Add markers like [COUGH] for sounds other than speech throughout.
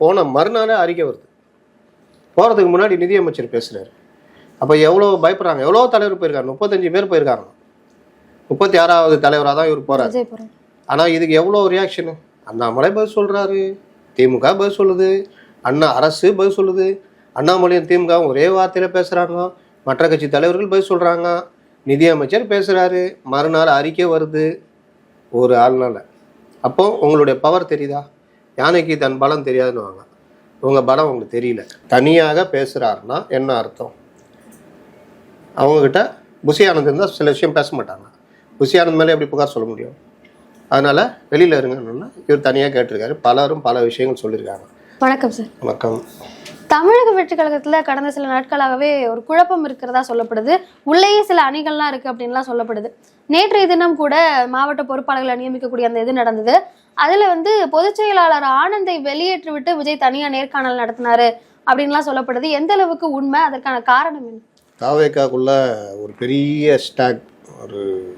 போன மறுநாளே அறிக்கை வருது. போகிறதுக்கு முன்னாடி நிதியமைச்சர் பேசுகிறாரு அப்போ எவ்வளோ பயப்படுறாங்க? எவ்வளோ தலைவர் போயிருக்காங்க முப்பத்தஞ்சு பேர் போயிருக்காங்க. முப்பத்தி ஆறாவது தலைவராக தான் இவர் போகிறார் ஆனால் இதுக்கு எவ்வளோ ரியாக்ஷனு அண்ணாமலை பதில் சொல்கிறாரு திமுக பதில் சொல்லுது. அண்ணா அரசு பதில் சொல்லுது. அண்ணாமலையும் திமுகவும் ஒரே வார்த்தையில் பேசுகிறாங்க மற்ற கட்சி தலைவர்கள் பதில் சொல்கிறாங்க நிதியமைச்சர் பேசுகிறாரு மறுநாள் அறிக்கை வருது. ஒரு ஆள்னால. அப்போ உங்களுடைய பவர் தெரியுதா? யானைக்கு தன் பலம் தெரியாதுன்னு உங்கள் பலம் உங்களுக்கு தெரியல. தனியாக பேசுகிறாருன்னா என்ன அர்த்தம்? அவங்கக்கிட்ட புசி ஆனந்த் இருந்தால் சில விஷயம் பேச மாட்டாங்க. புசி ஆனந்த் மேலே எப்படி புகார் சொல்ல முடியும்? அதனால் வெளியில் இருங்கன்னா இவர் தனியாக கேட்டிருக்காரு. பலரும் பல விஷயங்கள் சொல்லியிருக்காங்க. வணக்கம் சார் வணக்கம். தமிழக வெற்றி கழகத்துல கடந்த சில நாட்களாகவே ஒரு குழப்பம் இருக்கிறதா சொல்லப்படுது. உள்ளேயே சில அணிகள்லாம் இருக்கு அப்படின்லாம் சொல்லப்படுது. நேற்றைய தினம் கூட மாவட்ட பொறுப்பாளர்களை நியமிக்கக்கூடிய அந்த இது நடந்தது. அதில் வந்து பொதுச் செயலாளர் ஆனந்தை வெளியேற்றி விட்டு விஜய் தனியாக நேர்காணல் நடத்தினாரு அப்படின்லாம் சொல்லப்படுது. எந்த அளவுக்கு உண்மை? அதற்கான காரணம் என்ன? தாவேக்காக்குள்ள ஒரு பெரிய ஸ்டாக் ஒரு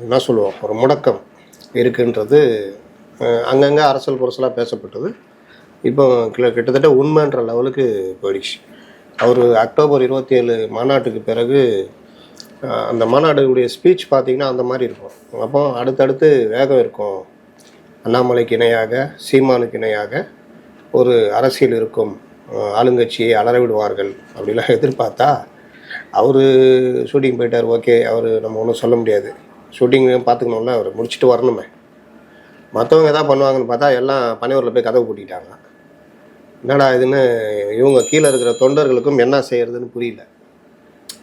என்ன சொல்லுவோம் ஒரு முடக்கம் இருக்குன்றது அங்கங்கே அரசல் புரசலாக பேசப்பட்டது. இப்போ கிட்ட- கிட்டத்தட்ட உண்மைன்ற லெவலுக்கு போயிடுச்சு. அவர் அக்டோபர் இருபத்தி ஏழு மாநாட்டுக்கு பிறகு அந்த மாநாடுடைய ஸ்பீச் பார்த்தீங்கன்னா அந்த மாதிரி இருக்கும். அப்போ அடுத்தடுத்து வேகம் இருக்கும். அண்ணாமலைக்கு இணையாக சீமானுக்கு இணையாக ஒரு அரசியல் இருக்கும் ஆளுங்கட்சியை அலறவிடுவார்கள் அப்படிலாம் எதிர்பார்த்தா அவர் ஷூட்டிங் போயிட்டார் ஓகே அவர் நம்ம ஒன்றும் சொல்ல முடியாது. ஷூட்டிங் பார்த்துக்கணும்ல அவர் முடிச்சுட்டு வரணுமே. மற்றவங்க எதாவது பண்ணுவாங்கன்னு பார்த்தா எல்லாம் பனையூரில் போய் கதவு பூட்டிட்டாங்க. என்னடா இதுன்னு இவங்க கீழே இருக்கிற தொண்டர்களுக்கும் என்ன செய்யறதுன்னு புரியல.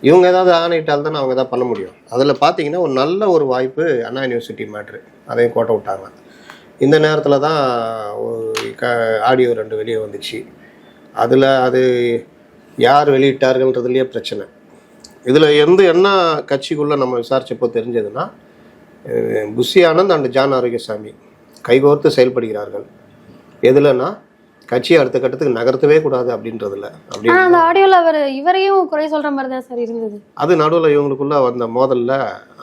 இவங்க ஏதாவது ஆணையிட்டால் தானே அவங்க எதாவது பண்ண முடியும். அதில் பார்த்தீங்கன்னா ஒரு நல்ல ஒரு வாய்ப்பு அண்ணா யூனிவர்சிட்டி மேட்ரு அதையும் கோட்டை விட்டாங்க. இந்த நேரத்தில் தான் க ஆடியோ ரெண்டு வெளியே வந்துச்சு. அதில் அது யார் வெளியிட்டார்கள்ன்றதுலேயே பிரச்சனை. இதில் எந்த என்ன கட்சிக்குள்ளே நம்ம விசாரித்தப்போ தெரிஞ்சதுன்னா புஷி ஆனந்த் அண்ட் ஜான் ஆரோக்கியசாமி கைகோர்த்து செயல்படுகிறார்கள். எதுலன்னா கட்சியை அடுத்த கட்டத்துக்கு நகர்த்தவே கூடாது அப்படின்றதுல அப்படி அந்த ஆடியோல அவர் இவரையும் குறை சொல்ற மாதிரி தான் சார் இருந்தது. அது நடுவில் இவங்களுக்குள்ள வந்த மோதல்ல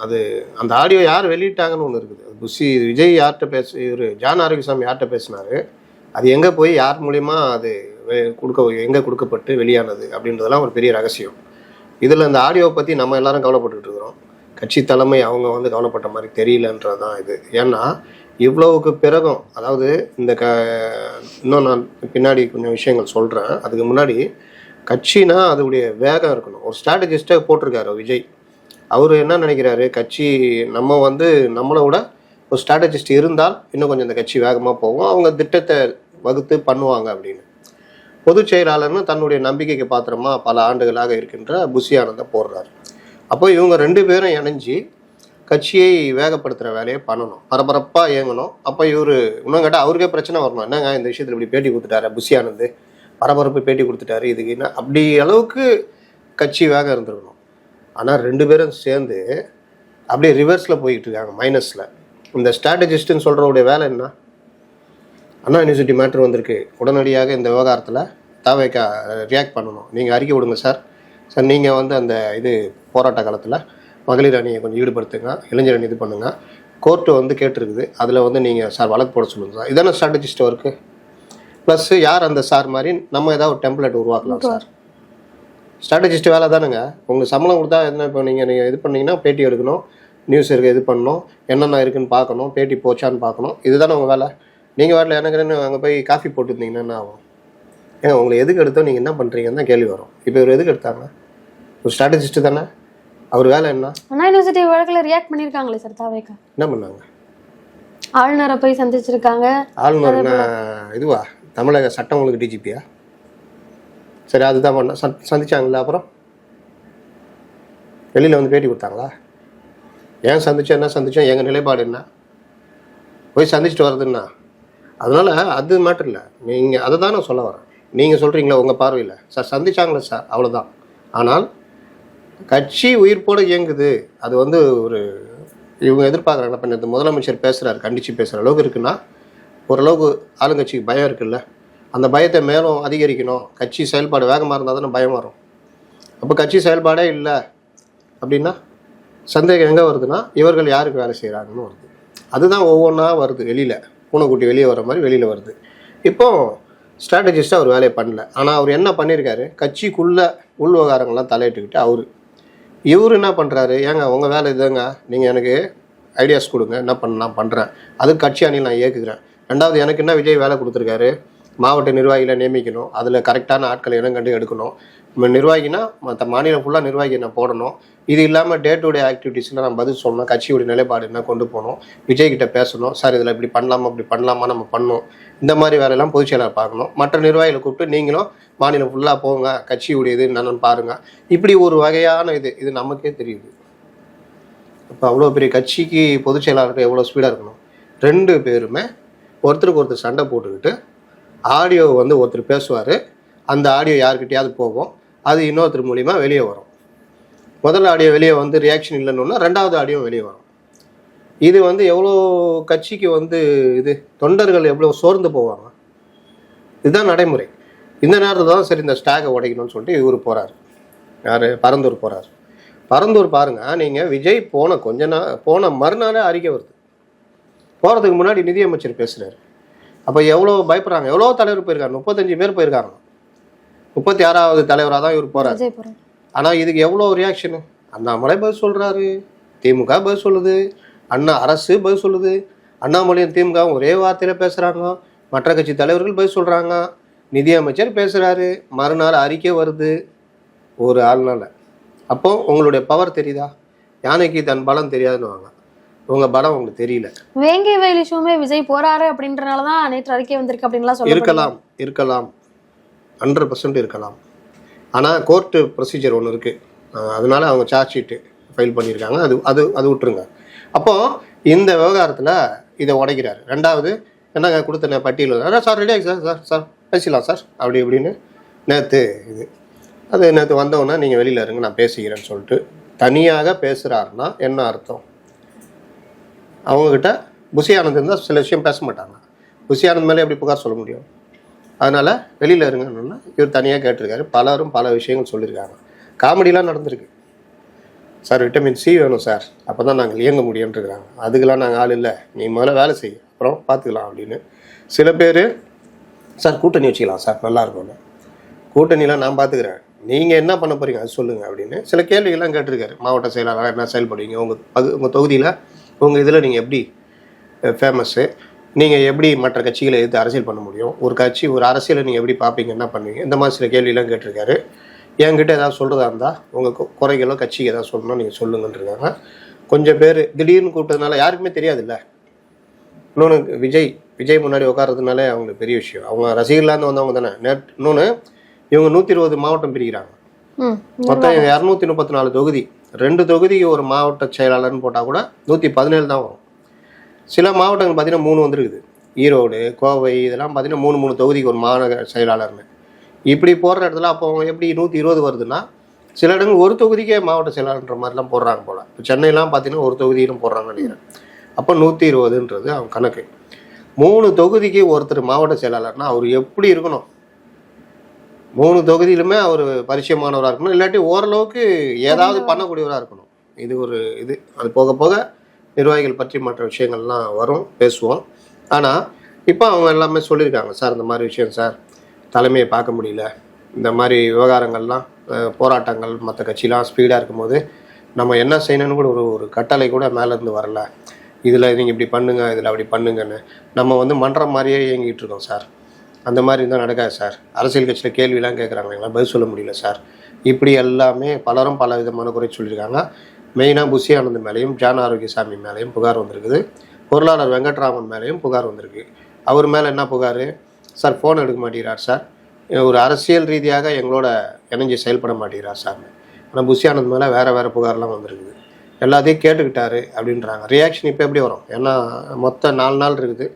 அது அந்த ஆடியோ யார் வெளியிட்டாங்கன்னு ஒன்று இருக்குது. புஷி விஜய் யார்கிட்ட பேச இவர் ஜான் ஆரோக்கியசாமி யார்கிட்ட பேசினாரு? அது எங்கே போய் யார் மூலியமா அது கொடுக்க எங்கே கொடுக்கப்பட்டு வெளியானது அப்படின்றதெல்லாம் ஒரு பெரிய ரகசியம். இதில் இந்த ஆடியோவை பற்றி நம்ம எல்லாரும் கவலைப்பட்டுக்கிட்டு இருக்கிறோம். கட்சி தலைமை அவங்க வந்து கவலைப்பட்ட மாதிரி தெரியலன்றது தான் இது. ஏன்னா இவ்வளவுக்கு பிறகும் அதாவது இந்த க இன்னும் நான் பின்னாடி கொஞ்சம் விஷயங்கள் சொல்கிறேன் அதுக்கு முன்னாடி கட்சினா அதோடைய வேகம் இருக்கணும். ஒரு ஸ்ட்ராட்டஜிஸ்ட்டாக போட்டிருக்காரு விஜய். அவர் என்ன நினைக்கிறாரு? கட்சி நம்ம வந்து நம்மளை விட ஒரு ஸ்ட்ராட்டஜிஸ்ட் இருந்தால் இன்னும் கொஞ்சம் இந்த கட்சி வேகமாக போகும். அவங்க திட்டத்தை வகுத்து பண்ணுவாங்க அப்படின்னு. பொதுச் செயலாளர்னு தன்னுடைய நம்பிக்கைக்கு பாத்திரமா பல ஆண்டுகளாக இருக்கின்ற புஷி போடுறாரு. அப்போ இவங்க ரெண்டு பேரும் இணைஞ்சு கட்சியை வேகப்படுத்துகிற வேலையை பண்ணணும். பரபரப்பாக இயங்கணும். அப்போ இவர் இன்னும் கேட்டால் அவருக்கே பிரச்சனை வரணும். என்னங்க இந்த விஷயத்தில் இப்படி பேட்டி கொடுத்துட்டாரு? புஷி பரபரப்பு பேட்டி கொடுத்துட்டாரு. இதுக்கு என்ன? அப்படி அளவுக்கு கட்சி வேகம் இருந்திருக்கணும். ஆனால் ரெண்டு பேரும் சேர்ந்து அப்படியே ரிவர்ஸில் போய்கிட்டு இருக்காங்க மைனஸில் இந்த ஸ்ட்ராட்டஜிஸ்ட்டுன்னு சொல்கிறவருடைய வேலை என்ன? அண்ணா யூனிவர்சிட்டி மேட்ரு வந்திருக்கு. உடனடியாக இந்த விவகாரத்தில் தாவேக்கா ரியாக்ட் பண்ணணும். நீங்கள் அறிக்கை விடுங்க சார் சார் நீங்கள் வந்து அந்த இது போராட்ட காலத்தில் மகளிர் அணியை கொஞ்சம் ஈடுபடுத்துங்க இளைஞர் அணி இது பண்ணுங்க. கோர்ட்டு வந்து கேட்டிருக்குது. அதில் வந்து நீங்கள் சார் வழக்கு போட சொல்லுங்க சார். இதான ஸ்ட்ராட்டஜிஸ்ட் ஒர்க்கு ப்ளஸ் யார் அந்த சார் மாதிரி? நம்ம ஏதாவது ஒரு டெம்ப்ளேட் உருவாக்கலாம் சார். ஸ்ட்ராட்டஜிஸ்ட் வேலை தானுங்க. உங்களுக்கு சம்பளம் கொடுத்தா என்ன இப்போ நீங்கள் நீங்கள் இது பண்ணீங்கன்னா பேட்டி எடுக்கணும். நியூஸ் இருக்கு இது பண்ணணும். என்னென்ன இருக்குன்னு பார்க்கணும். பேட்டி போச்சான்னு பார்க்கணும். இதுதானே உங்கள் வேலை. நீங்கள் வேலை எனக்கு அங்கே போய் காஃபி போட்டுருந்தீங்கன்னா என்ன ஆகும்? ஏங்க உங்களை எதுக்கு எடுத்தோம்? நீங்கள் என்ன பண்ணுறீங்கன்னு தான் கேள்வி வரும். இப்போ இவர் எதுக்கு எடுத்தாங்க ஒரு ஸ்ட்ராட்டஜிஸ்ட் தானே? அவர் வேலை என்ன? அண்ணா யூனிவர்சிட்டி வழக்குல ரியாக்ட் பண்ணிருக்காங்களே சார் தாவேக்கா. என்ன பண்ணாங்க? ஆளுநரை போய் சந்திச்சிருக்காங்க. ஆளுநர் என்ன இதுவா? தமிழக சட்டம் ஒழுங்கு டிஜிபியா சரி அதுதான் பண்ண சந் சந்திச்சாங்களா அப்புறம்? வெளியில் வந்து பேட்டி கொடுத்தாங்களா? ஏன் சந்திச்சோம் என்ன சந்திச்சோம்? எங்கள் நிலைப்பாடு என்ன? போய் சந்திச்சுட்டு வர்றதுன்னா அதனால அது மேட்டர் இல்லை. நீங்கள் அதை தான் நான் சொல்ல வரேன். நீங்கள் சொல்கிறீங்களா உங்கள் பார்வையில்? சார் சந்திச்சாங்களே சார்? அவ்வளோதான் ஆனால் கட்சி உயிர்ப்போடு இயங்குது. அது வந்து ஒரு இவங்க எதிர்பார்க்குறாங்க. இப்போ இந்த முதலமைச்சர் பேசுகிறாரு கண்டித்து பேசுகிற அளவுக்கு இருக்குன்னா ஓரளவுக்கு ஆளுங்கட்சிக்கு பயம் இருக்குல்ல? அந்த பயத்தை மேலும் அதிகரிக்கணும். கட்சி செயல்பாடு வேகமாக இருந்தால் தானே பயம் வரும். அப்போ கட்சி செயல்பாடே இல்லை அப்படின்னா சந்தேகம் எங்கே வருதுன்னா இவர்கள் யாருக்கு வேலை செய்கிறாங்கன்னு வருது. அதுதான் ஒவ்வொன்றா வருது. வெளியில் பூனைக்குட்டி வெளியே வர மாதிரி வெளியில் வருது. இப்போது ஸ்ட்ராட்டஜிஸ்ட்டாக அவர் வேலையை பண்ணல. ஆனால் அவர் என்ன பண்ணியிருக்காரு கட்சிக்குள்ளே உள் விவகாரங்கள்லாம் தலையிட்டுக்கிட்டு அவர் இவர் என்ன பண்ணுறாரு ஏங்க உங்கள் வேலை இதுங்க நீங்கள் எனக்கு ஐடியாஸ் கொடுங்க. என்ன பண்ண நான் பண்ணுறேன் அது கட்சி அணியில் நான் இயக்குகிறேன். ரெண்டாவது எனக்கு என்ன விஜய் வேலை கொடுத்துருக்காரு? மாவட்ட நிர்வாகிகளை நியமிக்கணும். அதில் கரெக்டான ஆட்களை இனம் கண்டு எடுக்கணும். நிர்வாகினா மற்ற மாநிலம் ஃபுல்லாக நிர்வாகி நான் போடணும். இது இல்லாமல் டே டு டே ஆக்டிவிட்டீஸில் நான் பதில் சொல்லணும். கட்சியுடைய நிலைப்பாடு என்ன கொண்டு போகணும்? விஜய் கிட்ட பேசணும். சார் இதில் இப்படி பண்ணலாமா? இப்படி பண்ணலாமா? நம்ம பண்ணணும் இந்த மாதிரி வேலையெல்லாம் பொதுச் செயலாளர் பார்க்கணும். மற்ற நிர்வாகிகளை கூப்பிட்டு நீங்களும் மாநிலம் ஃபுல்லாக போங்க கட்சியுடைய இது என்னன்னு பாருங்கள் இப்படி ஒரு வகையான இது இது நமக்கே தெரியுது. இப்போ அவ்வளோ பெரிய கட்சிக்கு பொதுச் செயலாளருக்கு எவ்வளோ ஸ்பீடாக இருக்கணும்? ரெண்டு பேருமே ஒருத்தருக்கு ஒருத்தர் சண்டை போட்டுக்கிட்டு ஆடியோ வந்து ஒருத்தர் பேசுவார். அந்த ஆடியோ யாருக்கிட்டையாவது போகும். அது இன்னொருத்தர் மூலிமா வெளியே வரும். முதல் ஆடியோ வெளியே வந்து ரியாக்ஷன் இல்லைன்னு ரெண்டாவது ஆடியோ வெளியே வரும். இது வந்து எவ்வளோ கட்சிக்கு வந்து இது தொண்டர்கள் எவ்வளோ சோர்ந்து போவாங்க? இதுதான் நடைமுறை. இந்த நேரத்தில் தான் சரி இந்த ஸ்டாகை உடைக்கணும்னு சொல்லிட்டு இவர் போகிறார் யார்? பரந்தூர் போகிறார் பரந்தூர் பாருங்க நீங்கள் விஜய் போன கொஞ்ச நாள் போன மறுநாளே அறிக்கை வருது. போகிறதுக்கு முன்னாடி நிதியமைச்சர் பேசுகிறாரு அப்போ எவ்வளோ பயப்படுறாங்க? எவ்வளோ தலைவர் போயிருக்காங்க முப்பத்தஞ்சு பேர் போயிருக்காங்க. முப்பத்தி ஆறாவது தலைவராக தான் இவர் போகிறார் ஆனால் இதுக்கு எவ்வளோ ரியாக்ஷனு அண்ணாமலை பதில் சொல்கிறாரு திமுக பதில் சொல்லுது. அண்ணா அரசு பதில் சொல்லுது. அண்ணாமலையும் திமுகவும் ஒரே வார்த்தையில் பேசுகிறாங்க மற்ற கட்சி தலைவர்கள் பதில் சொல்கிறாங்க நிதியமைச்சர் பேசுகிறாரு மறுநாள் அறிக்கை வருது. ஒரு ஆள்னால. அப்போ உங்களுடைய பவர் தெரியுதா? யானைக்கு தன் பலம் தெரியாதுன்னு வாங்க உங்கள் பலம் உங்களுக்கு தெரியல. வேங்கை வயல் இஷ்யூமே விஜய் போறாரு அப்படின்றனாலதான் நேற்று அறிக்கை வந்திருக்கு அப்படின்லாம் சொல்ல இருக்கலாம் இருக்கலாம். ஹண்ட்ரட் பர்சன்ட் இருக்கலாம். ஆனால் கோர்ட்டு ப்ரொசீஜர் ஒன்று இருக்குது அதனால அவங்க சார்ஜ் ஷீட்டு ஃபைல் பண்ணியிருக்காங்க. அது அது அது விட்டுருங்க. அப்போ இந்த விவகாரத்தில் இதை உடைக்கிறாரு. ரெண்டாவது என்னங்க கொடுத்த பட்டியல் sir ready sir sir sir பேசிடலாம் சார். அப்படி இப்படின்னு நேற்று இது. அது நேற்று வந்தவொன்னே நீங்கள் வெளியில் இருங்க நான் பேசிக்கிறேன்னு சொல்லிட்டு தனியாக பேசுகிறாருன்னா என்ன அர்த்தம்? அவங்கக்கிட்ட புசியானந்த் இருந்தால் சில விஷயம் பேச மாட்டாங்க. புசியானந்த் மேலே எப்படி புகார் சொல்ல முடியும்? அதனால் வெளியில் இருங்கன்னா இவர் தனியாக கேட்டிருக்காரு. பலரும் பல விஷயங்கள் சொல்லியிருக்காங்க. காமெடிலாம் நடந்திருக்கு. சார் விட்டமின் சி வேணும் சார். அப்போ தான் நாங்கள் இயங்க முடியும்ன்றிருக்காங்க அதுக்கெல்லாம் நாங்கள் ஆள் இல்லை. நீ முதல்ல வேலை செய். அப்புறம் பார்த்துக்கலாம் அப்படின்னு. சில பேர் சார் கூட்டணி வச்சுக்கலாம் சார். நல்லா இருக்கும்னு. கூட்டணிலாம் நான் பார்த்துக்கிறேன் நீங்கள் என்ன பண்ண போகிறீங்க அது சொல்லுங்கள் அப்படின்னு. சில கேள்விகள்லாம் கேட்டிருக்காரு. மாவட்ட செயலாளராக என்ன செயல்படுவீங்க உங்கள் பகு உங்கள் தொகுதியில் உங்கள் இதில் நீங்கள் எப்படி ஃபேமஸ்ஸு நீங்கள் எப்படி மற்ற கட்சிகளை எதிர்த்து அரசியல் பண்ண முடியும்? ஒரு கட்சி ஒரு அரசியலை நீங்கள் எப்படி பார்ப்பீங்க என்ன பண்ணுவீங்க? இந்த மாதிரி சில கேள்விலாம் கேட்டிருக்காரு. என்கிட்ட ஏதாவது சொல்கிறதா இருந்தால் உங்கள் குறைகளோ கட்சிக்கு ஏதாவது சொல்லணும் நீங்கள் சொல்லுங்கன்றிருக்காங்க. கொஞ்சம் பேர் திடீர்னு கூப்பிட்டதுனால யாருக்குமே தெரியாதுல்ல. இன்னொன்று விஜய் விஜய் முன்னாடி உட்கார்றதுனாலே அவங்களுக்கு பெரிய விஷயம். அவங்க ரசிகர்லேருந்து வந்தவங்க தானே. நேட் இன்னொன்று இவங்க நூற்றி இருபது மாவட்டம் பிரிக்கிறாங்க. மொத்தம் இரநூத்தி முப்பத்தி நாலு தொகுதி. ரெண்டு தொகுதிக்கு ஒரு மாவட்ட செயலாளர்னு போட்டால் கூட நூற்றி பதினேழு தான் வரும். சில மாவட்டங்கள் பார்த்தீங்கன்னா மூணு வந்துருக்குது. ஈரோடு கோவை இதெல்லாம் பார்த்தீங்கன்னா மூணு மூணு தொகுதிக்கு ஒரு மாநகர செயலாளர்னு. இப்படி போடுற இடத்துல அப்போ எப்படி நூற்றி இருபது வருதுன்னா சில இடங்கள் ஒரு தொகுதிக்கே மாவட்ட செயலாளர்ன்ற மாதிரிலாம் போடுறாங்க போல். இப்போ சென்னையெல்லாம் பார்த்தீங்கன்னா ஒரு தொகுதியிலும் போடுறாங்கன்னு நினைக்கிறேன். அப்போ நூற்றி இருபதுன்றது அவங்க கணக்கு. மூணு தொகுதிக்கு ஒருத்தர் மாவட்ட செயலாளர்னா அவர் எப்படி இருக்கணும்? மூணு தொகுதியிலுமே அவர் பரிச்சயமானவராக இருக்கணும். இல்லாட்டி ஓரளவுக்கு ஏதாவது பண்ணக்கூடியவராக இருக்கணும். இது ஒரு இது. அது போக போக நிர்வாகிகள் பற்றி மற்ற விஷயங்கள்லாம் வரும் பேசுவோம். ஆனால் இப்போ அவங்க எல்லாமே சொல்லியிருக்காங்க சார் இந்த மாதிரி விஷயம் சார். தலைமையை பார்க்க முடியல. இந்த மாதிரி விவகாரங்கள்லாம் போராட்டங்கள் மற்ற கட்சிலாம் ஸ்பீடாக இருக்கும்போது நம்ம என்ன செய்யணும்னு கூட ஒரு ஒரு கட்டளை கூட மேலேருந்து வரல. இதில் நீங்கள் இப்படி பண்ணுங்க இதில் அப்படி பண்ணுங்கன்னு நம்ம வந்து மன்றம் மாதிரியே இயங்கிட்டு இருக்கோம் சார். அந்த மாதிரி இருந்தால் நடக்காது சார். அரசியல் கட்சியில் கேள்விலாம் கேட்குறாங்க எங்களால் பதில் சொல்ல முடியல சார். இப்படி எல்லாமே பலரும் பல விதமான குறை சொல்லியிருக்காங்க. மெயினாக புஷி ஆனந்த் மேலேயும் ஜான் ஆரோக்கியசாமி மேலேயும் புகார் வந்திருக்குது. பொருளாளர் வெங்கட்ராமன் மேலேயும் புகார் வந்திருக்கு. அவர் மேலே என்ன புகார்? சார் ஃபோன் எடுக்க மாட்டேங்கிறார் சார். ஒரு அரசியல் ரீதியாக எங்களோட இணைஞ்சு செயல்பட மாட்டேங்கிறார் சார். ஆனால் புஷி ஆனந்த் மேலே வேறு வேறு புகார்லாம் வந்திருக்குது. எல்லாத்தையும் கேட்டுக்கிட்டாரு அப்படின்றாங்க. ரியாக்ஷன் இப்போ எப்படி வரும்? ஏன்னா மொத்தம் நாலு நாள் இருக்குது.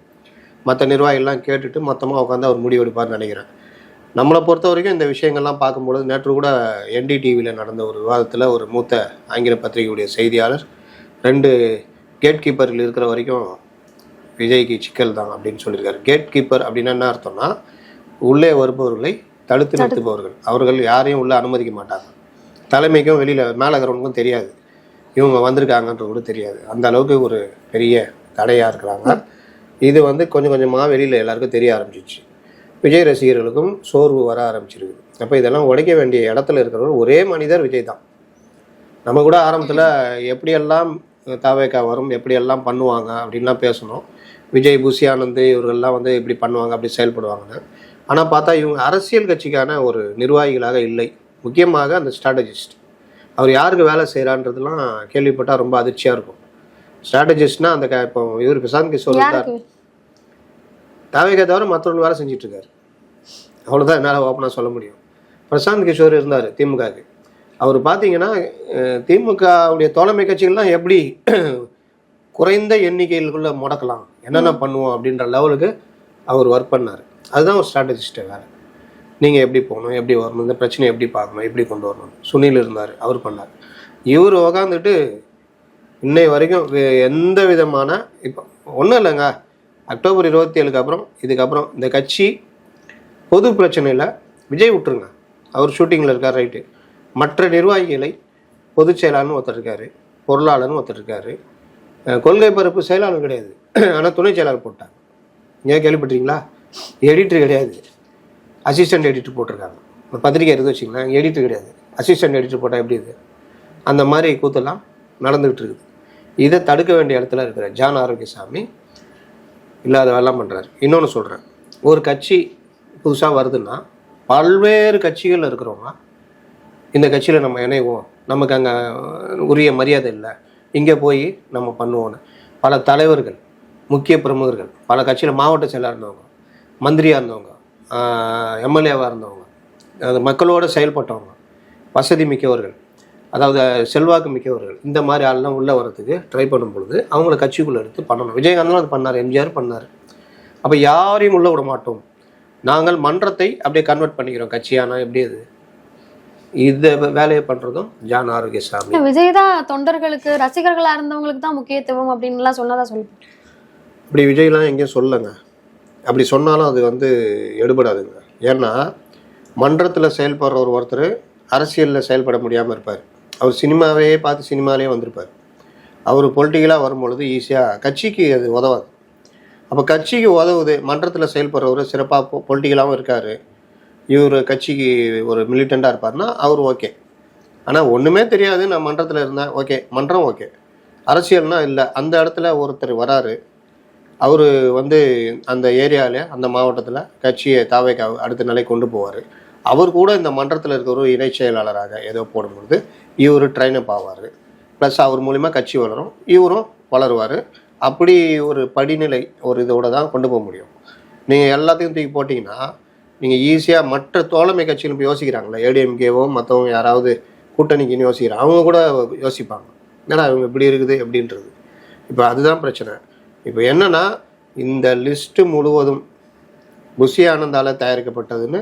மற்ற நிர்வாகிகள்லாம் கேட்டுட்டு மொத்தமாக உட்காந்து அவர் முடிவெடுப்பார்னு நினைக்கிறேன். நம்மளை பொறுத்த வரைக்கும் இந்த விஷயங்கள்லாம் பார்க்கும்பொழுது நேற்று கூட என்டிடிவியில் நடந்த ஒரு விவாதத்தில் ஒரு மூத்த ஆங்கில பத்திரிகையுடைய செய்தியாளர் ரெண்டு கேட் கீப்பரில் இருக்கிற வரைக்கும் விஜய்க்கு சிக்கல் தான் அப்படின்னு சொல்லியிருக்காரு. கேட் கீப்பர் அப்படின்னா என்ன அர்த்தம்னா உள்ளே வருபவர்களை தடுத்து நிறுத்துபவர்கள். அவர்கள் யாரையும் உள்ளே அனுமதிக்க மாட்டாங்க. தலைமைக்கும் வெளியில் மேலே இருக்கிறவனுக்கும் தெரியாது. இவங்க வந்திருக்காங்கன்றது கூட தெரியாது. அந்த அளவுக்கு ஒரு பெரிய தடையாக இருக்கிறாங்க. இது வந்து கொஞ்சம் கொஞ்சமாக வெளியில் எல்லாருக்கும் தெரிய ஆரம்பிச்சிச்சு. விஜய் ரசிகர்களுக்கும் சோர்வு வர ஆரம்பிச்சிருக்குது. அப்போ இதெல்லாம் உடைக்க வேண்டிய இடத்துல இருக்கிறவர் ஒரே மனிதர் விஜய் தான். நம்ம கூட ஆரம்பத்தில் எப்படியெல்லாம் தாவேக்கா வரும் எப்படியெல்லாம் பண்ணுவாங்க அப்படின்லாம் பேசணும். விஜய் புசி ஆனந்த் இவர்கள்லாம் வந்து இப்படி பண்ணுவாங்க அப்படி செயல்படுவாங்கன்னு. ஆனால் பார்த்தா இவங்க அரசியல் கட்சிக்கான ஒரு நிர்வாகிகளாக இல்லை. முக்கியமாக அந்த ஸ்ட்ராட்டஜிஸ்ட் அவர் யாருக்கு வேலை செய்கிறான்றதுலாம் கேள்விப்பட்டால் ரொம்ப அதிர்ச்சியாக இருக்கும். ஸ்ட்ராட்டஜிஸ்ட்னா அந்த க- இப்போ இவர் பிரசாந்த் கிஷோர் தாவேக்கா தவிர மற்றவங்க வேலை செஞ்சுட்டு இருக்காரு அவ்வளோதான் என்னால் ஓப்பனாக சொல்ல முடியும். பிரசாந்த் கிஷோர் இருந்தார் திமுகவுக்கு. அவர் பார்த்தீங்கன்னா திமுகவுடைய தோழமை கட்சிகள்லாம் எப்படி [CLEARS THROAT] குறைந்த எண்ணிக்கைகளுக்குள்ள முடக்கலாம். என்னென்ன பண்ணுவோம் அப்படின்ற லெவலுக்கு அவர் ஒர்க் பண்ணார். அதுதான் ஒரு ஸ்ட்ராட்டஜிஸ்ட் வேலை நீங்கள் எப்படி போகணும் எப்படி வரணும் இந்த பிரச்சனையை எப்படி பார்க்கணும் எப்படி கொண்டு வரணும்? சுனில் இருந்தார் அவர் பண்ணார். இவர் உக்காந்துட்டு இன்னை வரைக்கும் எந்த விதமான இப்போ ஒன்றும் இல்லைங்க. அக்டோபர் இருபத்தி ஏழுக்கு அப்புறம் இதுக்கப்புறம் இந்த கட்சி பொது பிரச்சனையில் விஜய் விட்டுருங்க. அவர் ஷூட்டிங்கில் இருக்கார் ரைட்டு மற்ற நிர்வாகிகளை பொதுச் செயலாளர்னு ஒருத்தர் இருக்காரு பொருளாளர்னு ஒருத்தர் இருக்காரு. கொள்கை பரப்பு செயலாளர் கிடையாது. ஆனால் துணை செயலாளர் போட்டாங்க. ஏன் கேள்விப்பட்டீங்களா எடிட்டர் கிடையாது. அசிஸ்டன்ட் எடிட்டர் போட்டிருக்காங்க. ஒரு பத்திரிக்கை எடுத்து வச்சிங்களேன் எடிட்டர் கிடையாது. அசிஸ்டன்ட் எடிட்டர் போட்டால் எப்படி இது அந்த மாதிரி கூத்தெல்லாம் நடந்துகிட்டு இருக்குது. இதை தடுக்க வேண்டிய இடத்துல இருக்கிற ஜான் ஆரோக்கியசாமி இல்லாத வேலாம் பண்ணுறாரு இன்னொன்று சொல்கிறேன் ஒரு கட்சி புதுசாக வருதுன்னா பல்வேறு கட்சிகளில் இருக்கிறவங்க இந்த கட்சியில் நம்ம இணைவோம். நமக்கு அங்கே உரிய மரியாதை இல்லை. இங்கே போய் நம்ம பண்ணுவோன்னு பல தலைவர்கள் முக்கிய பிரமுகர்கள். பல கட்சியில் மாவட்ட செயலாக இருந்தவங்க மந்திரியாக இருந்தவங்க எம்எல்ஏவாக இருந்தவங்க அது மக்களோடு செயல்பட்டவங்க வசதி மிக்கவர்கள் அதாவது செல்வாக்கு மிக்கவர்கள் இந்த மாதிரி ஆள்லாம் உள்ளே வரதுக்கு ட்ரை பண்ணும் பொழுது அவங்கள கட்சிக்குள்ளே எடுத்து பண்ணணும். விஜயகாந்தும் அது பண்ணார் எம்ஜிஆர் பண்ணார். அப்போ யாரையும் உள்ளே விட மாட்டோம். நாங்கள் மன்றத்தை அப்படியே கன்வெர்ட் பண்ணிக்கிறோம். கட்சியானா எப்படி அது? இந்த வேலையை பண்ணுறதும் ஜான் ஆரோக்கியசாமி. விஜய் தான் தொண்டர்களுக்கு ரசிகர்களா இருந்தவங்களுக்கு தான் முக்கியத்துவம் அப்படின்லாம் சொன்னதா சொல்லுவேன் இப்படி விஜய்லாம் எங்கேயும் சொல்லலைங்க. அப்படி சொன்னாலும் அது வந்து எடுபடாதுங்க. ஏன்னா மன்றத்தில் செயல்படுற ஒரு ஒருத்தர் அரசியலில் செயல்பட முடியாமல் இருப்பார். அவர் சினிமாவே பார்த்து சினிமாலே வந்திருப்பார். அவர் பொலிட்டிக்கலாக வரும்பொழுது ஈஸியாக கட்சிக்கு அது உதவாது. அப்போ கட்சிக்கு உதவுது மன்றத்தில் செயல்படுறவர் சிறப்பாக பொலிட்டிக்கலாகவும் இருக்கார். இவர் கட்சிக்கு ஒரு மிலிட்டண்ட்டாக இருப்பார்னா அவர் ஓகே ஆனால் ஒன்றுமே தெரியாது. நான் மன்றத்தில் இருந்தேன் ஓகே மன்றம் ஓகே அரசியல்னால் இல்லை. அந்த இடத்துல ஒருத்தர் வராரு. அவர் வந்து அந்த ஏரியாவில் அந்த மாவட்டத்தில் கட்சியை தாவைக்கு அடுத்த நிலை கொண்டு போவார். அவர் கூட இந்த மன்றத்தில் இருக்கிற ஒரு இணை செயலாளராக ஏதோ போடும்பொழுது இவர் ட்ரைனப் ஆவார். ப்ளஸ் அவர் மூலிமா கட்சி வளரும் இவரும் வளருவார். அப்படி ஒரு படிநிலை ஒரு இதோட தான் கொண்டு போக முடியும். நீங்கள் எல்லாத்தையும் தூக்கி போட்டிங்கன்னா நீங்கள் ஈஸியாக மற்ற தோழமை கட்சிகளும் இப்போ யோசிக்கிறாங்களே ஏடிஎம்கேவோ மற்றவங்க யாராவது கூட்டணிக்குன்னு யோசிக்கிறாங்க அவங்க கூட யோசிப்பாங்க. ஏன்னா இவங்க இப்படி இருக்குது அப்படின்றது. இப்போ அதுதான் பிரச்சனை. இப்போ என்னன்னா இந்த லிஸ்ட்டு முழுவதும் புஷி ஆனந்தால தயாரிக்கப்பட்டதுன்னு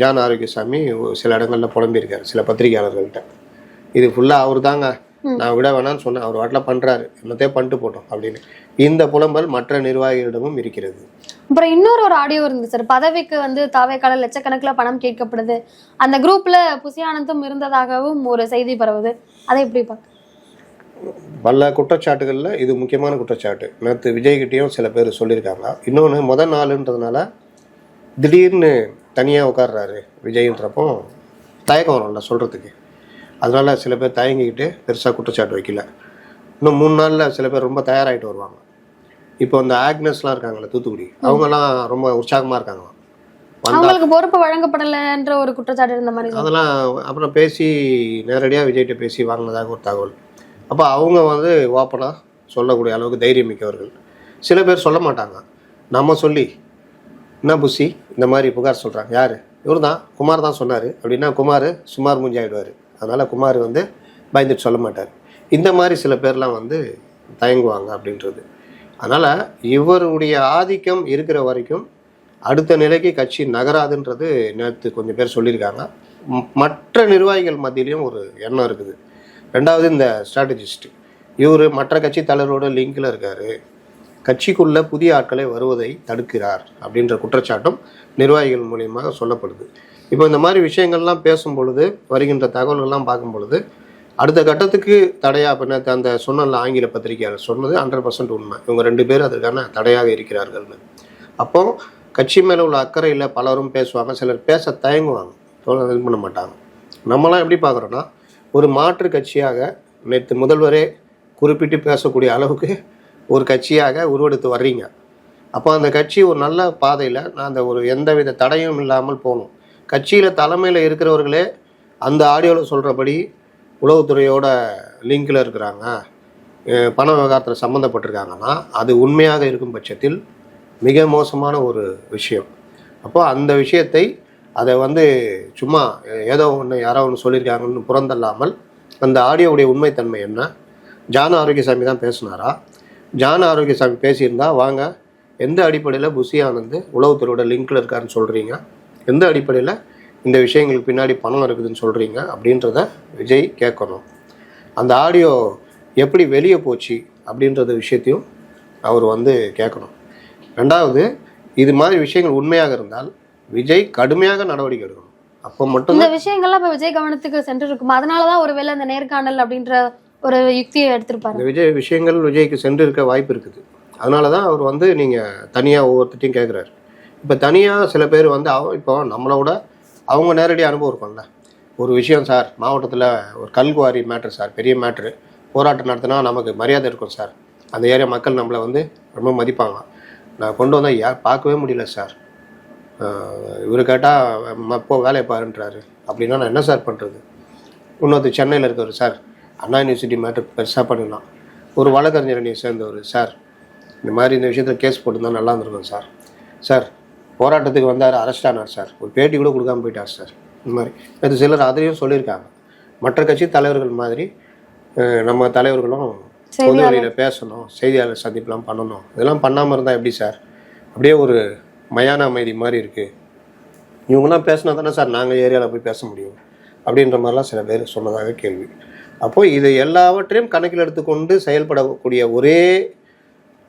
ஜான் ஆரோக்கியசாமி சில இடங்களில் புலம்பியிருக்காரு சில பத்திரிகையாளர்கள்ட்ட. இது ஃபுல்லாக அவர் தாங்க நான் விட வேணாம்னு சொன்னேன். அவர் வாட்டில் பண்ணுறாரு என்னத்தையும் பண்ணிட்டு போட்டோம் அப்படின்னு. இந்த புலம்பல் மற்ற நிர்வாகிகளிடமும் இருக்கிறது. அப்புறம் இன்னொரு ஒரு ஆடியோ இருந்துச்சு சார். பதவிக்கு வந்து தாவேக்கால லட்சக்கணக்கில் பணம் கேட்கப்படுது. அந்த குரூப்ல புசி ஆனந்தும் இருந்ததாகவும் ஒரு செய்தி பரவுது. அதை எப்படி பார்க்க பல குற்றச்சாட்டுகளில் இது முக்கியமான குற்றச்சாட்டு. நேற்று விஜய்கிட்டேயும் சில பேர் சொல்லியிருக்காங்க. இன்னொன்று முதல் நாளுன்றதுனால திடீர்னு தனியாக உட்கார்றாரு விஜய்ன்றப்போ தயக்கம் வரும்ல சொல்கிறதுக்கு அதனால சில பேர் தயங்கிக்கிட்டு பெருசாக குற்றச்சாட்டு வைக்கல. இன்னும் மூணு நாளில் சில பேர் ரொம்ப தயாராகிட்டு வருவாங்க. இப்போ இந்த ஆக்னஸ்லாம் இருக்காங்கல்ல தூத்துக்குடி அவங்கெல்லாம் ரொம்ப உற்சாகமாக இருக்காங்க அவங்களுக்கு பொறுப்பு வழங்கப்படலைன்ற ஒரு குற்றச்சாட்டு இருந்த மாதிரி. அதெல்லாம் அப்புறம் பேசி நேரடியாக விஜய்கிட்ட பேசி வாங்கினதாக ஒரு தகவல். அப்போ அவங்க வந்து ஓப்பனாக சொல்லக்கூடிய அளவுக்கு தைரியம் மிக்கவர்கள் சில பேர் சொல்ல மாட்டாங்க. நம்ம சொல்லி என்ன புஷி இந்த மாதிரி புகார் சொல்கிறாங்க யார்? இவர் தான் குமார் தான் சொன்னார். அப்படின்னா குமார் சுமார் மூஞ்சி ஆகிடுவார் அதனால் குமார் வந்து பயந்துட்டு சொல்ல மாட்டார். இந்த மாதிரி சில பேர்லாம் வந்து தயங்குவாங்க அப்படின்றது. அதனால் இவருடைய ஆதிக்கம் இருக்கிற வரைக்கும் அடுத்த நிலைக்கு கட்சி நகராதுன்றது நேற்று கொஞ்சம் பேர் சொல்லியிருக்காங்க. மற்ற நிர்வாகிகள் மத்தியிலையும் ஒரு எண்ணம் இருக்குது. ரெண்டாவது இந்த ஸ்ட்ராட்டஜிஸ்ட் இவர் மற்ற கட்சி தலைவரோட லிங்கில் இருக்கார். கட்சிக்குள்ள புதிய ஆட்களை வருவதை தடுக்கிறார் அப்படின்ற குற்றச்சாட்டும் நிர்வாகிகள் மூலியமாக சொல்லப்படுது. இப்போ இந்த மாதிரி விஷயங்கள்லாம் பேசும் பொழுது வருகின்ற தகவல்கள்லாம் பார்க்கும் பொழுது அடுத்த கட்டத்துக்கு தடையா அப்படின்னா அந்த சொன்னல ஆங்கில பத்திரிகையாளர் சொன்னது ஹண்ட்ரட் பர்சன்ட் உண்மை. இவங்க ரெண்டு பேர் அதற்கான தடையாக இருக்கிறார்கள்னு. அப்போ கட்சி மேலே உள்ள அக்கறையில் பலரும் பேசுவாங்க சிலர் பேச தயங்குவாங்க. இது பண்ண மாட்டாங்க. நம்மலாம் எப்படி பார்க்குறோன்னா ஒரு மாற்று கட்சியாக நேற்று முதல்வரே குறிப்பிட்டு பேசக்கூடிய அளவுக்கு ஒரு கட்சியாக உருவெடுத்து வர்றீங்க. அப்போ அந்த கட்சி ஒரு நல்ல பாதையில் நான் அந்த ஒரு எந்தவித தடையும் இல்லாமல் போகணும். கட்சியில் தலைமையில் இருக்கிறவர்களே அந்த ஆடியோவில் சொல்கிறபடி உளவுத்துறையோட லிங்கில் இருக்கிறாங்க. பண விவகாரத்தில் சம்மந்தப்பட்டிருக்காங்கன்னா அது உண்மையாக இருக்கும் பட்சத்தில் மிக மோசமான ஒரு விஷயம். அப்போ அந்த விஷயத்தை அதை வந்து சும்மா ஏதோ ஒன்று யாரோ ஒன்று சொல்லியிருக்காங்கன்னு புறந்தள்ளாமல் அந்த ஆடியோவுடைய உண்மைத்தன்மை என்ன? ஜான ஆரோக்கியசாமி தான் பேசினாரா? ஜான ஆரோக்கியசாமி பேசியிருந்தா வாங்க எந்த அடிப்படையில் புஷி ஆனந்த் உளவுத்துறையோட லிங்க்ல இருக்காருன்னு சொல்கிறீங்க எந்த அடிப்படையில் இந்த விஷயங்களுக்கு பின்னாடி பணம் இருக்குதுன்னு சொல்கிறீங்க அப்படின்றத விஜய் கேட்கணும். அந்த ஆடியோ எப்படி வெளியே போச்சு அப்படின்றத விஷயத்தையும் அவர் வந்து கேட்கணும். ரெண்டாவது இது மாதிரி விஷயங்கள் உண்மையாக இருந்தால் விஜய் கடுமையாக நடவடிக்கை எடுக்கணும். அப்போ மட்டும் இந்த விஷயங்கள்லாம் இப்ப விஜய் கவனத்துக்கு சென்று இருக்குமா? அதனாலதான் ஒருவேளை இந்த நேர்காணல் அப்படின்ற ஒரு யுக்தியை எடுத்திருப்பாரு. இந்த விஜய் விஷயங்கள் விஜய்க்கு சென்று இருக்க வாய்ப்பு இருக்குது. அதனால தான் அவர் வந்து நீங்கள் தனியாக ஒவ்வொருத்தையும் கேட்குறாரு இப்போ தனியாக சில பேர் வந்து அவ இப்போ நம்மளோட அவங்க நேரடி அனுபவம் இருக்கும்ல. ஒரு விஷயம் சார் மாவட்டத்தில் ஒரு கல்குவாரி மேட்ரு சார் பெரிய மேட்ரு போராட்டம் நடத்தினா நமக்கு மரியாதை இருக்கும் சார். அந்த ஏரியா மக்கள் நம்மளை வந்து ரொம்ப மதிப்பாங்க நான் கொண்டு வந்தால் யார் பார்க்கவே முடியல சார். இவர் கேட்டால் இப்போ வேலையை பாருன்றாரு. அப்படின்னா நான் என்ன சார் பண்ணுறது இன்னொருத்தர் சென்னையில் இருக்கவர் சார் அண்ணா யூனிவர்சிட்டி மேட்ரு பெருசாக பண்ணிடலாம். ஒரு வழக்கறிஞர் அணியை சேர்ந்தவர் சார் இந்த மாதிரி இந்த விஷயத்தில் கேஸ் போட்டிருந்தா நல்லா இருந்திருக்கும் சார் சார் போராட்டத்துக்கு வந்தார் அரெஸ்ட் ஆனார் சார் ஒரு பேட்டி கூட கொடுக்காம போயிட்டார் சார் இந்த மாதிரி. இது சிலர் அதையும் சொல்லியிருக்காங்க. மற்ற கட்சி தலைவர்கள் மாதிரி நம்ம தலைவர்களும் பொது வழியில் பேசணும் செய்தியாளர் சந்திப்புலாம் பண்ணணும். இதெல்லாம் பண்ணாமல் இருந்தால் எப்படி சார் அப்படியே ஒரு மயான அமைதி மாதிரி இருக்குது இவங்கெல்லாம் பேசினா தானே சார் நாங்கள் ஏரியாவில் போய் பேச முடியும். அப்படின்ற மாதிரிலாம் சில பேர் சொன்னதாக கேள்வி. அப்போது இது எல்லாவற்றையும் கணக்கில் எடுத்துக்கொண்டு செயல்படக்கூடிய ஒரே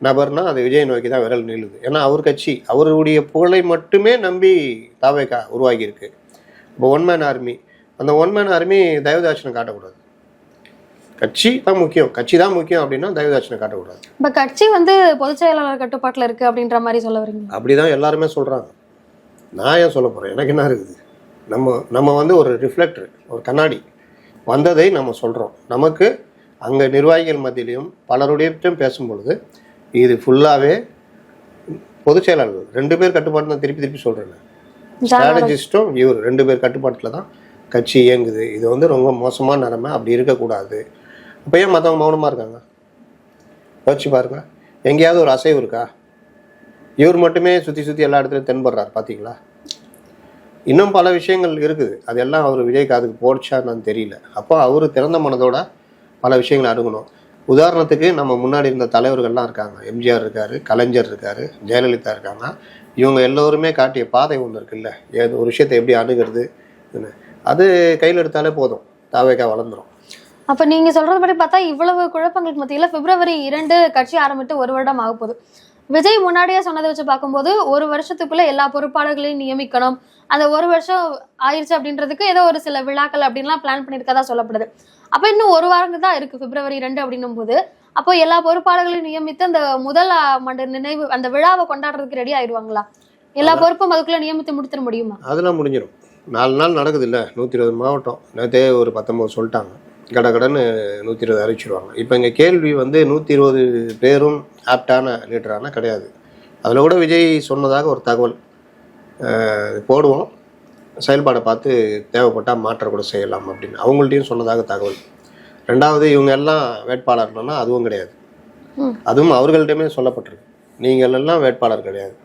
நபர்னால் அது விஜய் நோக்கி தான் விரல் நீளுது. ஏன்னா அவர் கட்சி அவருடைய புகழை மட்டுமே நம்பி தாவேக்கா உருவாகியிருக்கு இப்போ ஒன் மேன் ஆர்மி அந்த ஒன் மேன் ஆர்மி தயவுதாட்சணம் காட்டக்கூடாது. கட்சி தான் முக்கியம். கட்சி தான் முக்கியம் அப்படின்னா தயவுதாட்சணம் காட்டக்கூடாது. இப்ப கட்சி வந்து பொதுச் செயலாளர் கட்டுப்பாட்டுல இருக்கு அப்படின்ற மாதிரி சொல்ல வரீங்க. அப்படிதான் எல்லாருமே சொல்கிறாங்க நான் ஏன் சொல்ல போகிறேன் எனக்கு என்ன இருக்குது? நம்ம நம்ம வந்து ஒரு ரிஃப்ளெக்டர் ஒரு கண்ணாடி. வந்ததை நம்ம சொல்கிறோம் நமக்கு அங்கே நிர்வாகிகள் மத்தியிலையும் பலருடையும் பேசும்பொழுது இது ஃபுல்லாகவே பொதுச் செயலாளர்கள் ரெண்டு பேர் கட்டுப்பாடு தான் திருப்பி திருப்பி சொல்கிறேன் ஸ்ட்ராட்டஜிஸ்ட்டும் இவர் ரெண்டு பேர் கட்டுப்பாட்டில் தான் கட்சி இயங்குது. இது வந்து ரொம்ப மோசமான நிலைமை. அப்படி இருக்கக்கூடாது. இப்போ ஏன் மற்றவங்க மௌனமாக இருக்காங்க. யோசிச்சு பாருங்க. எங்கேயாவது ஒரு அசைவு இருக்கா? இவர் மட்டுமே சுற்றி சுற்றி எல்லா இடத்துலையும் தென்படுறார் பார்த்தீங்களா இன்னும் பல விஷயங்கள் இருக்குது. அதெல்லாம் அவர் விஜய் காதுக்கு நான் தெரியல. அப்போ அவர் திறந்த மனதோட பல விஷயங்களை அணுகணும். உதாரணத்துக்கு நம்ம முன்னாடி இருந்த தலைவர்கள்லாம் இருக்காங்க. எம்ஜிஆர் இருக்காரு கலைஞர் இருக்காரு ஜெயலலிதா இருக்காங்க. இவங்க எல்லோருமே காட்டிய பாதை ஒன்று இருக்குல்ல. ஏதோ ஒரு விஷயத்தை எப்படி அணுகிறது? அது கையில் எடுத்தாலே போதும். தாவேக்கா வளர்ந்துரும். அப்ப நீங்க சொல்றதுபடி பார்த்தா இவ்வளவு குழப்பங்களுக்கு மத்தியில பிப்ரவரி இரண்டு கட்சி ஆரம்பித்து ஒரு வருடம் ஆக போகுது. விஜய் முன்னாடியே சொன்னதை வச்சு பார்க்கும்போது ஒரு வருஷத்துக்குள்ள எல்லா பொறுப்பாளர்களையும் நியமிக்கணும். அந்த ஒரு வருஷம் ஆயிருச்சு அப்படின்றதுக்கு ஏதோ ஒரு சில விழாக்கள் அப்படின்லாம் பிளான் பண்ணியிருக்கதா சொல்லப்படுது. அப்ப இன்னும் ஒரு வாரம் தான் இருக்கு பிப்ரவரி ரெண்டு அப்படின்னும் போது அப்போ எல்லா பொறுப்பாளர்களையும் நியமித்து அந்த முதல் ஆண்டு நினைவு அந்த விழாவை கொண்டாடுறதுக்கு ரெடி ஆயிடுவாங்களா? எல்லா பொறுப்பும் அதுக்குள்ள நியமித்து முடித்திட முடியுமா? அதெல்லாம் முடிஞ்சிடும் நாலு நாள் நடக்குது இல்லை. நூற்றி இருபது மாவட்டம். நேற்றே ஒரு பத்தொம்பது சொல்லிட்டாங்க. கட கடன்னு நூற்றி இருபது அறிவிச்சிருவாங்க. இப்போ இங்கே கேள்வி வந்து நூற்றி இருபது பேரும் ஆப்டான லீடரான கிடையாது. அதில் கூட விஜய் சொன்னதாக ஒரு தகவல். போடுவோம். செயல்பாடை பார்த்து தேவைப்பட்டால் மாற்றம் கூட செய்யலாம் அப்படின்னு. அவங்கள்ட்டையும் சொன்னதாக தகவல். ரெண்டாவது இவங்க எல்லாம் வேட்பாளர்னா அதுவும் கிடையாது. அதுவும் அவர்கள்ட்டயுமே சொல்லப்பட்டிருக்கு. நீங்கள் எல்லாம் வேட்பாளர் கிடையாது.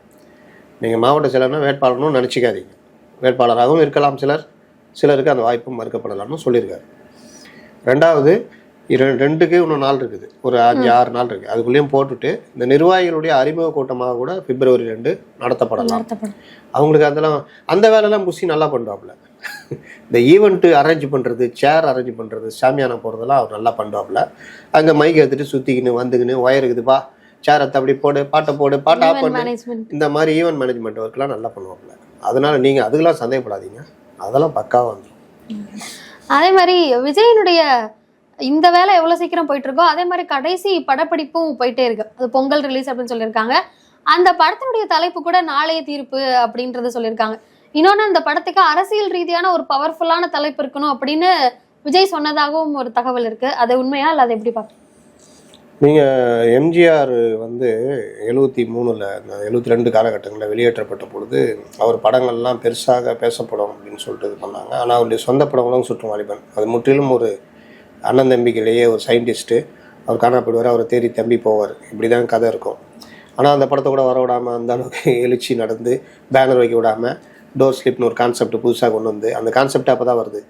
நீங்கள் மாவட்ட செயலர்னா வேட்பாளர்னு நினச்சிக்காதீங்க. வேட்பாளராகவும் இருக்கலாம் சிலர். சிலருக்கு அந்த வாய்ப்பு மறுக்கப்படலாம்னு சொல்லியிருக்காரு. ரெண்டாவது ரெண்டுக்கு இன்னும் நாள் இருக்குது. ஒரு அஞ்சு ஆறு நாள் இருக்குது. அதுக்குள்ளேயும் போட்டுட்டு இந்த நிர்வாகிகளுடைய அறிமுக கூட்டமாக கூட பிப்ரவரி ரெண்டு நடத்தப்படலாம். அவங்களுக்கு அதெல்லாம் அந்த வேலைலாம் புஷி நல்லா பண்ணுவாப்புல. [LAUGHS] இந்த ஈவெண்ட்டு அரேஞ்ச் பண்ணுறது சேர் அரேஞ்ச் பண்ணுறது சாமியானா போகிறதெல்லாம் அவர் நல்லா பண்ணுவாப்புல. அங்கே மைக் எடுத்துட்டு சுற்றிக்கின்னு வந்துக்கின்னு ஒயர் இருக்குதுப்பா சேரை அப்படி போடு பாட்டை போடு பாட்டை ஆஃப் பண்ணு. இந்த மாதிரி ஈவெண்ட் மேனேஜ்மெண்ட் ஒர்க்லாம் நல்லா பண்ணுவாப்புல. அதனால நீங்கள் அதுக்கெல்லாம் சந்தேகப்படாதீங்க. அதெல்லாம் பக்காவாக வந்துடும் அதே மாதிரி விஜயனுடைய இந்த வேலை எவ்வளவு சீக்கிரம் போயிட்டு இருக்கோ அதே மாதிரி கடைசி படப்பிடிப்பும் போயிட்டே இருக்கு. அது பொங்கல் ரிலீஸ் அப்படின்னு சொல்லியிருக்காங்க. அந்த படத்தினுடைய தலைப்பு கூட நாளைய தீர்ப்பு அப்படின்றத சொல்லியிருக்காங்க. இன்னொன்னு அந்த படத்துக்கு அரசியல் ரீதியான ஒரு பவர்ஃபுல்லான தலைப்பு இருக்கணும் அப்படின்னு விஜய் சொன்னதாகவும் ஒரு தகவல் இருக்கு. அது உண்மையா இல்லை அதை எப்படி பார்க்க நீங்கள் எம்ஜிஆர் வந்து எழுபத்தி மூணில் எழுபத்தி ரெண்டு காலகட்டங்களில் வெளியேற்றப்பட்ட பொழுது அவர் படங்கள்லாம் பெருசாக பேசப்படும் அப்படின்னு சொல்லிட்டு இது பண்ணாங்க. ஆனால் அவருடைய சொந்த படங்களும் சுற்றும் வாலிபன். அது முற்றிலும் ஒரு அண்ணன் தம்பிக்கிலேயே ஒரு சயின்டிஸ்ட்டு. அவர் காணப்படுவார் அவரை தேடி தம்பி போவார். இப்படி தான் கதை இருக்கும். ஆனால் அந்த படத்தை கூட வர விடாமல் அந்த அளவுக்கு [LAUGHS] எழுச்சி நடந்து பேனர் வைக்க விடாமல் டோர் ஸ்லிப்னு ஒரு கான்செப்ட் புதுசாக கொண்டு வந்து அந்த கான்செப்ட் அப்போ தான் வருது.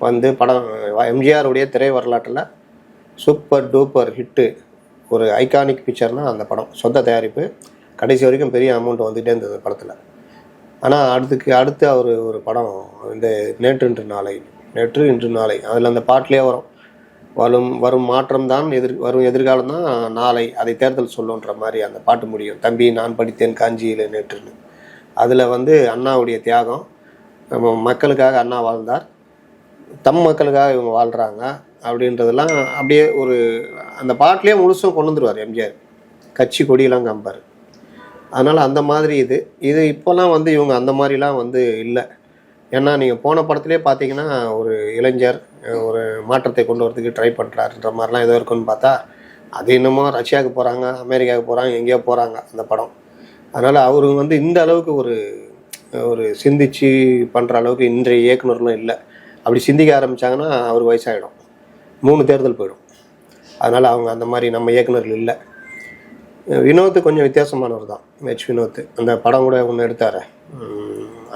வந்து படம் எம்ஜிஆருடைய திரை வரலாற்றில் சூப்பர் டூப்பர் ஹிட்டு ஒரு ஐகானிக் பிக்சர்னால் அந்த படம். சொந்த தயாரிப்பு. கடைசி வரைக்கும் பெரிய அமௌண்ட் வந்துகிட்டே இருந்தது படத்தில். ஆனால் அடுத்துக்கு அடுத்து அவர் ஒரு படம் இந்த நேற்று இன்று நாளை. நேற்று இன்று நாளை. அதில் அந்த பாட்டிலே வரும். வரும் வரும் மாற்றம் தான் எதிர் வரும் எதிர்காலம் தான் நாளை. அதை தேர்தல் சொல்லுன்ற மாதிரி அந்த பாட்டு முடியும். தம்பி நான் படித்தேன் காஞ்சியில் நேற்றுன்னு. அதில் வந்து அண்ணாவுடைய தியாகம். மக்களுக்காக அண்ணா வாழ்ந்தார். தம் மக்களுக்காக இவங்க வாழ்கிறாங்க அப்படின்றதெல்லாம் அப்படியே ஒரு அந்த பாட்டிலே முழுசும் கொண்டு வந்துருவார் எம்ஜிஆர். கட்சி கொடியெல்லாம் காமிப்பார். அதனால் அந்த மாதிரி இது. இது இப்போல்லாம் வந்து இவங்க அந்த மாதிரிலாம் வந்து இல்லை. ஏன்னா நீங்கள் போன படத்துலேயே பார்த்தீங்கன்னா ஒரு இளைஞர் ஒரு மாற்றத்தை கொண்டு வரதுக்கு ட்ரை பண்ணுறாருன்ற மாதிரிலாம் ஏதோ இருக்குன்னு பார்த்தா அது இன்னமும் ரஷ்யாவுக்கு போகிறாங்க அமெரிக்காவுக்கு போகிறாங்க எங்கேயோ போகிறாங்க அந்த படம். அதனால் அவர் வந்து இந்த அளவுக்கு ஒரு ஒரு சிந்திச்சு பண்ணுற அளவுக்கு இன்றைய இயக்குனர்லாம் இல்லை. அப்படி சிந்திக்க ஆரம்பித்தாங்கன்னா அவர் வயசாகிடும் மூணு தேர்தல் போயிடும். அதனால் அவங்க அந்த மாதிரி நம்ம இயக்குனர்கள் இல்லை. வினோத் கொஞ்சம் வித்தியாசமானவர் தான் ஹெச் வினோத். அந்த படம் கூட ஒன்று எடுத்தார்.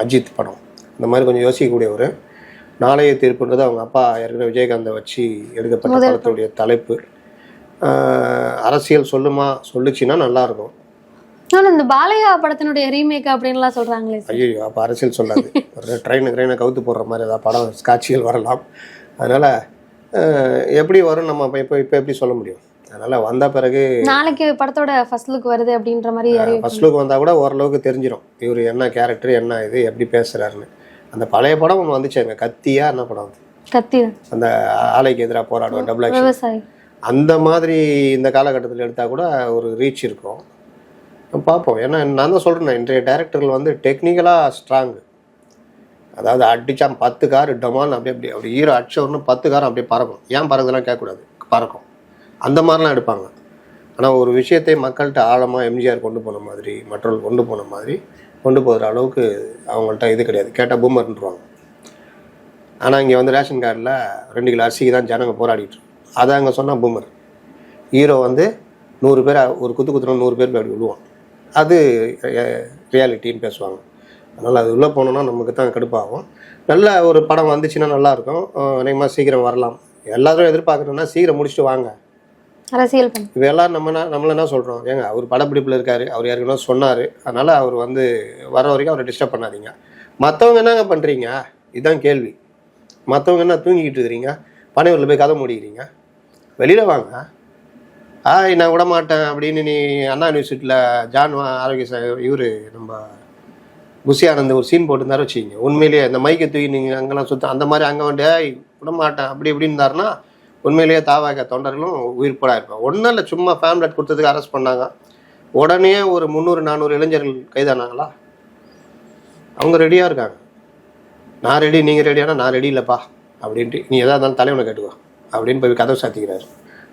அஜித் படம். இந்த மாதிரி கொஞ்சம் யோசிக்கக்கூடியவர். நாளைய தீர்ப்புன்றது அவங்க அப்பா ஏற்கனவே விஜயகாந்தை வச்சு எடுக்கப்பட்ட படத்துடைய தலைப்பு. அரசியல் சொல்லுமா சொல்லுச்சுன்னா நல்லாயிருக்கும் இன்னொன்னு இந்த பாலையா படத்தினுடைய ரீமேக் அப்படின்லாம் சொல்றாங்களே சார். ஐயோ அப்போ அரசியல் சொல்லாது. ஒரு ட்ரெயினு ட்ரெயினை கவுத்து போடுற மாதிரி ஏதாவது படம் காட்சிகள் வரலாம். அதனால் எப்படி வரும் நம்ம இப்போ இப்போ எப்படி சொல்ல முடியும்? அதனால் வந்த பிறகு நாளைக்கு படத்தோட ஃபர்ஸ்ட் லுக் வருது அப்படின்ற மாதிரி ஃபர்ஸ்ட் லுக் வந்தால் கூட ஓரளவுக்கு தெரிஞ்சிடும் இவர் என்ன கேரக்டர் என்ன இது எப்படி பேசுகிறாருன்னு அந்த பழைய படம் ஒன்று வந்துச்சாங்க கத்தியா என்ன படம் அது? கத்தி. அந்த ஆலைக்கு எதிராக போராடுவோம் டபுள் விவசாயி. அந்த மாதிரி இந்த காலகட்டத்தில் எடுத்தால் கூட ஒரு ரீச் இருக்கும். பார்ப்போம். ஏன்னா நான் தான் சொல்கிறேன் இன்றைய டேரக்டர்கள் வந்து டெக்னிக்கலாக ஸ்ட்ராங்கு அதாவது அடித்தான் பத்து கார் டமால் அப்படியே அப்படி அப்படி ஹீரோ அடிச்ச உடனே பத்து கார் அப்படியே பறக்கும். ஏன் பறக்குதுலாம் கேட்கக்கூடாது. பறக்கும். அந்த மாதிரிலாம் எடுப்பாங்க. ஆனால் ஒரு விஷயத்தை மக்கள்கிட்ட ஆழமாக எம்ஜிஆர் கொண்டு போன மாதிரி மற்றவர்கள் கொண்டு போன மாதிரி கொண்டு போகிற அளவுக்கு அவங்கள்ட்ட இது கிடையாது. கேட்டால் பூமர்ன்றுவாங்க. ஆனால் இங்கே வந்து ரேஷன் கார்டில் ரெண்டு கிலோ அரிசிக்கு தான் ஜனங்க போராடிட்டு அதை அங்கே சொன்னால் பூமர். ஹீரோ வந்து நூறு பேர் ஒரு குத்து குத்துறோம் நூறு பேர் அப்படி விழுவான். அது ரியாலிட்டின்னு பேசுவாங்க. அதனால் அது உள்ளே போனோன்னா நமக்கு தான் கடுப்பாகும். நல்ல ஒரு படம் வந்துச்சுன்னா நல்லாயிருக்கும். அநேகமாக சீக்கிரம் வரலாம். எல்லாரும் எதிர்பார்க்குறோன்னா சீக்கிரம் முடிச்சுட்டு வாங்க. அரசியல் இப்போ எல்லாரும் நம்ம நம்மள என்ன சொல்கிறோம் ஏங்க அவர் படப்பிடிப்பில் இருக்காரு. அவர் ஏற்கனவே சொன்னார். அதனால் அவர் வந்து வர வரைக்கும் அவரை டிஸ்டர்ப் பண்ணாதீங்க. மற்றவங்க என்னங்க பண்ணுறீங்க இதுதான் கேள்வி. மற்றவங்க என்ன தூங்கிக்கிட்டு இருக்கிறீங்க? பனையூரில் போய் கதை மூடிக்கிறீங்க? வெளியில் வாங்க. ஆய் நான் விட மாட்டேன் அப்படின்னு நீ அண்ணா யூனிவர்சிட்டியில் ஜான் ஆரோக்கிய இவர் நம்ம புஷி ஆனந்த் ஒரு சீன் போட்டிருந்தாரு வச்சுக்கிங்க. உண்மையிலேயே இந்த மைக்கை தூக்கி நீங்கள் அங்கெல்லாம் சுத்த அந்த மாதிரி அங்கே வந்து "ஏய், விட மாட்டேன் அப்படி இப்படி இருந்தாருன்னா உண்மையிலேயே தாவாக தொண்டர்களும் உயிர் போடா இருப்பாங்க ஒன்றும் இல்லை சும்மா ஃபேம்லெட் கொடுத்ததுக்கு அரெஸ்ட் பண்ணாங்க. உடனே ஒரு முந்நூறு நானூறு இளைஞர்கள் கைதானாங்களா? அவங்க ரெடியாக இருக்காங்க. நான் ரெடி நீங்கள் ரெடியானா நான் ரெடி இல்லைப்பா அப்படின்ட்டு நீ எதாக இருந்தாலும் தலைவனை கேட்டுக்கோ அப்படின்னு போய் கதவை சாத்திக்கிறாரு.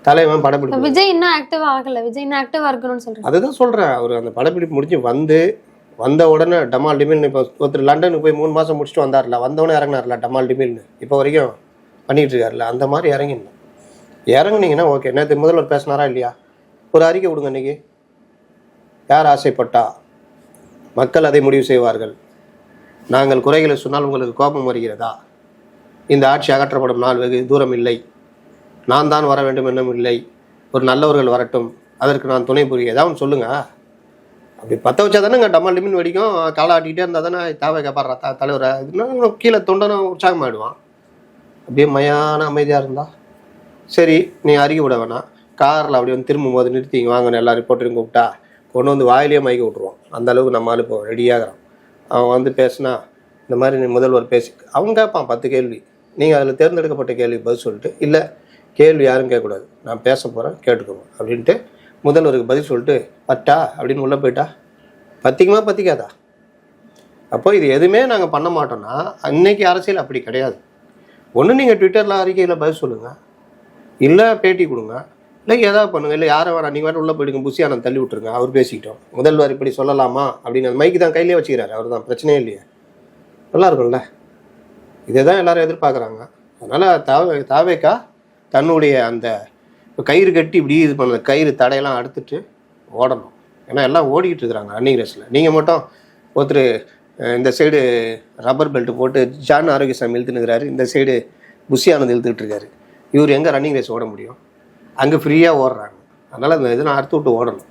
தலைவன் படப்பிடிப்பு விஜய் இன்னும் ஆக்டிவ் ஆகல. விஜய் இன்னும் ஆக்டிவா இருக்கணும்னு சொல்றேன் அதுதான் சொல்கிறேன் அவர் அந்த படப்பிடிப்பு முடிஞ்சு வந்து வந்த உடனே டமால் டிமில்னு இப்போ ஒருத்தர் லண்டனுக்கு போய் மூணு மாதம் முடிச்சுட்டு வந்தார்ல வந்தவொடனே இறங்கினார்ல டமால் டிமில்னு. இப்போ வரைக்கும் பண்ணிகிட்டு இருக்காருல அந்த மாதிரி இறங்கிடணும் இறங்குனீங்கன்னா ஓகே நேற்று முதல்வர் பேசினாரா இல்லையா? ஒரு அறிக்கை விடுங்க இன்னைக்கு. யார் ஆசைப்பட்டா? மக்கள் அதை முடிவு செய்வார்கள். நாங்கள் குறைகளை சொன்னால் உங்களுக்கு கோபம் வருகிறதா? இந்த ஆட்சி அகற்றப்படும் நாள் வெகு தூரம் இல்லை. நான் தான் வர வேண்டும் என்னும் இல்லை. ஒரு நல்லவர்கள் வரட்டும். அதற்கு நான் துணை புரிய ஏதாவது சொல்லுங்கள் அப்படி பற்ற வச்சா தானே டம்மா லிமின் வெடிக்கும். காலை ஆட்டிக்கிட்டே இருந்தால் தானே தேவை கேப்பாடுறா த தலைவரை. இதுனா கீழே தொண்டனும் உற்சாகமாயிடுவான். அப்படியே மயான அமைதியாக இருந்தா. சரி நீ அறிக்கை விட வேணாம். காரில் அப்படி வந்து திரும்பும் போது நிறுத்திங்க வாங்கன்னு எல்லா ரிப்போர்ட்டையும் கூப்பிட்டா கொண்டு வந்து வாயிலே மயக்க விட்ருவான் அந்த அளவுக்கு நம்ம ஆளு இப்போ ரெடியாகிறான் அவன் வந்து பேசுனா இந்த மாதிரி நீ முதல்வர் பேசி அவன் கேட்பான் பத்து கேள்வி. நீங்கள் அதில் தேர்ந்தெடுக்கப்பட்ட கேள்வி பதில் சொல்லிட்டு இல்லை கேள்வி யாரும் கேட்கக்கூடாது. நான் பேச போகிறேன் கேட்டுக்கோங்க. அப்படின்ட்டு முதல்வருக்கு பதில் சொல்லிட்டு பட்டா அப்படின்னு உள்ளே போயிட்டா? பத்திக்குமா பத்திக்காதா? அப்போ இது எதுவுமே நாங்கள் பண்ண மாட்டோம்னா அன்னைக்கு அரசியல் அப்படி கிடையாது. ஒன்று நீங்கள் ட்விட்டரில் அறிக்கையில் பதில் சொல்லுங்கள் இல்லை பேட்டி கொடுங்க. இல்லை ஏதாவது பண்ணுங்கள் இல்லை யாரை வேணா நீங்கள் வேணா உள்ளே போயிடுங்க. புசி தள்ளி விட்டுருங்க. அவர் பேசிக்கிட்டோம். முதல்வர் இப்படி சொல்லலாமா? அப்படின்னு அந்த மைக்கு தான் கையிலே வச்சுக்கிறாரு. அவர் தான். பிரச்சனையே இல்லையே. நல்லா இருக்கும்ல. இதை தான் எல்லாரும் எதிர்பார்க்குறாங்க. அதனால் தாவே தாவேக்கா தன்னுடைய அந்த இப்போ கயிறு கட்டி இப்படி இது பண்ண கயிறு தடையெல்லாம் அடுத்துட்டு ஓடணும். ஏன்னா எல்லாம் ஓடிக்கிட்டு இருக்கிறாங்க ரன்னிங் ரேஸில் நீங்கள் மட்டும் ஒருத்தர் இந்த சைடு ரப்பர் பெல்ட் போட்டு ஜான் ஆரோக்கியசாமி இழுத்துனுக்கிறாரு இந்த சைடு புஷி ஆனந்த் இழுத்துக்கிட்டு இருக்காரு. இவர் எங்கே ரன்னிங் ரேஸ் ஓட முடியும்? அங்கே ஃப்ரீயாக ஓடுறாங்க. அதனால் அந்த இதெல்லாம் அறுத்து விட்டு ஓடணும்.